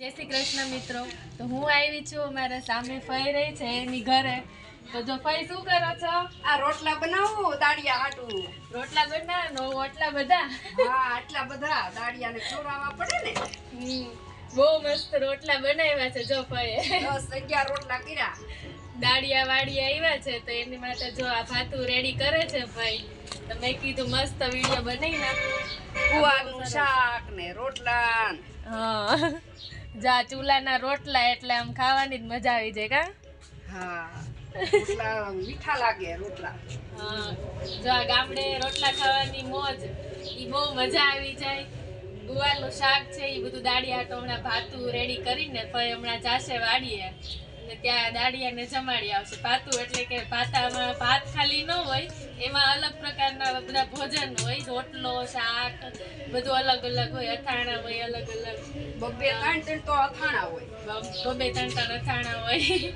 જય શ્રી કૃષ્ણ મિત્રો. તો હું આવી છું અમારા સામે ફઈ રહી છે એની ઘરે. તો જો ફઈ શું કરો છો? આ રોટલા બનાવો દાળિયા આટું રોટલા બનાવવાનો ઓટલા બધા? હા આટલા બધા. દાળિયાને ચોરાવા પડે ને. બહુ મસ્ત રોટલા બનાવ્યા છે જો ફઈ દસ અગિયાર રોટલા કર્યા. દાળિયા વાડિયા આવ્યા છે તો એની માટે જો આ ભાતું રેડી કરે છે ભાઈ તો મેં કીધું મસ્ત વીડિયો બનાવી નાખું. કુવાનું શાક ને રોટલા હા. જા ચૂલાના રોટલા એટલે આમ ખાવાની જ મજા આવી જાય કા? હા. રોટલા મીઠા લાગે રોટલા. હા. જો આ ગામડે રોટલા ખાવાની મોજ ઈ બહુ મજા આવી જાય. ગુવારનું શાક છે એ બધું દાડી આટો હમણાં ભાતું રેડી કરીને ફરી હમણાં જાશે વાડીએ. અને ત્યાં દાળિયાને જમાડી આવશે. પાતું એટલે કે પાતામાં ભાત ખાલી ન હોય એમાં અલગ પ્રકારના બધા ભોજન હોય રોટલો શાક બધું અલગ અલગ હોય અથાણા હોય અલગ અલગ. બબે ત્રણ ત્રણ તો અથાણા હોય. બબે ત્રણ ત્રણ અથાણા હોય.